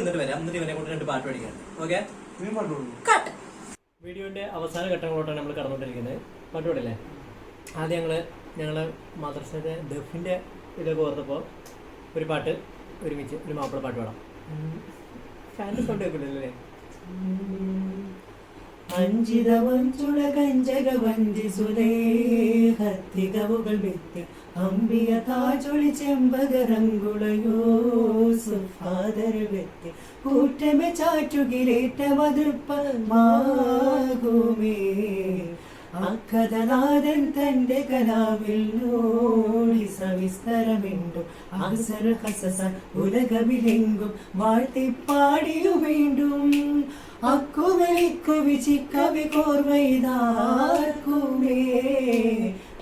എന്നിട്ട് വരാം. എന്നിട്ട് ഇവനെ കൊണ്ട് രണ്ട് പാട്ട് പഠിക്കാം. ഓക്കെ വീഡിയോന്റെ അവസാന ഘട്ടങ്ങളോട്ടാണ് നമ്മൾ കടന്നുകൊണ്ടിരിക്കുന്നത്. പാട്ടുപാടില്ലേ ആദ്യം ഞങ്ങൾ ഞങ്ങൾ മദ്രസയുടെ ദഫിന്റെ ഇതൊക്കെ ഓർത്തപ്പോൾ ഒരു പാട്ട് ഒരുമിച്ച് ഒരു മാപ്പിള പാട്ട് പാടാം. ഫാൻസ് സൗണ്ട് കേൾക്കില്ലല്ലേ? അഞ്ചിത വഞ്ചുട കഞ്ചക വഞ്ചി സുലേഹത്തികവുകൾ വ്യക്തി അമ്പിയ താജൊളി ചെമ്പകരങ്കുളയോ സുഫാദര വ്യക്തി കൂറ്റമെ ചാറ്റുകിലേറ്റ മധുപ്പമാകുമേ അക്കഥനാഥൻ തന്റെ കലാവിൽ നോടി സവിസ്തരമിണ്ടു. അവസര ഹസസ ഉലകമിലെങ്കും വാഴ്ത്തിപ്പാടിയു വീണ്ടും അക്കുവലിക്കു വിചിക്കവി കോർവൈതാക്കുമേ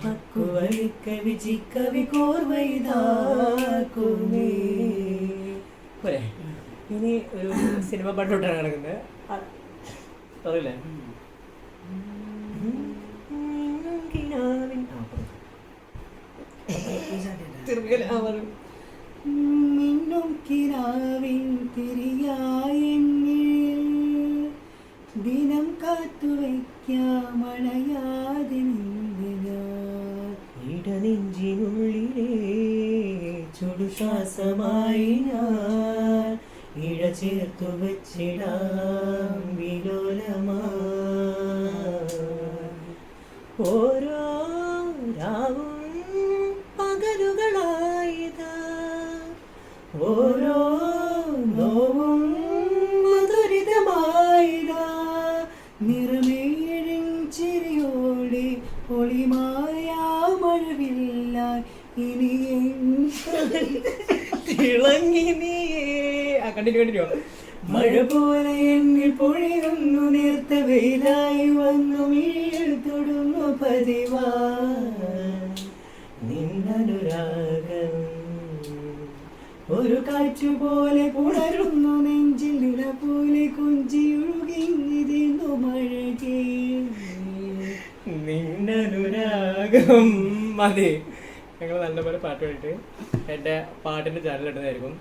അക്കുവലിക്ക വിചിക്കവി കോർവൈതാക്കുമേ പോരെ. ഇനി ഒരു സിനിമ പാട്ടോട്ടാണ് കിടക്കുന്നത് അറിയില്ലേ കിനാവിൻ- ആ, പറ. തിരുമല, മിന്നും കിനാവിൻ തിരിയായെന്നിൽ ദിനം കാത്തു വയ്ക്കാമണയാതെ ഇടനെഞ്ചിനുള്ളിലെ ചുടുശ്വാസമായി ഞാൻ ഇഴ ചേർത്തു വെച്ചിടാം വിലോലമാ ഓരോ രാവും പകലുകളായതാ. ഓരോ ഒളിമായ മഴവില്ല ഇനി തിളങ്ങി നീയേ. ആ കണ്ടിന്യൂ കണ്ടിന്യൂ മഴ പോലെ എന്നിൽ പൊഴിയുന്നു നേർത്ത വെയിലായി വന്നു മീഴ് തൊടുന്നു പതിവാ. നിന്നനുരാഗം ഒരു കാറ്റുപോലെ പുണരുന്നു നെഞ്ചിൽ നില പോലെ കുഞ്ചി മഴകേ നിന്നനുരാഗം മതി. ഞങ്ങൾ നല്ലപോലെ പാട്ട് പാടിയിട്ട് എന്റെ പാട്ടിന്റെ ചാനൽ ഇടുന്നതായിരിക്കും.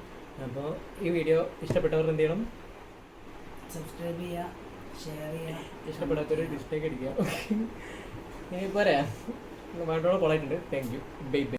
അപ്പോൾ ഈ വീഡിയോ ഇഷ്ടപ്പെട്ടവർ എന്ത് ചെയ്യണം? സബ്സ്ക്രൈബ് ചെയ്യുക ഷെയർ ചെയ്യുക ഇഷ്ടപ്പെടാത്തൊരു ഡിസ്ലൈക്ക് അടിക്കുക. ഇനി പോരാ പാട്ടോടെ കൊളായിട്ടുണ്ട് താങ്ക് യു ബൈ ബൈ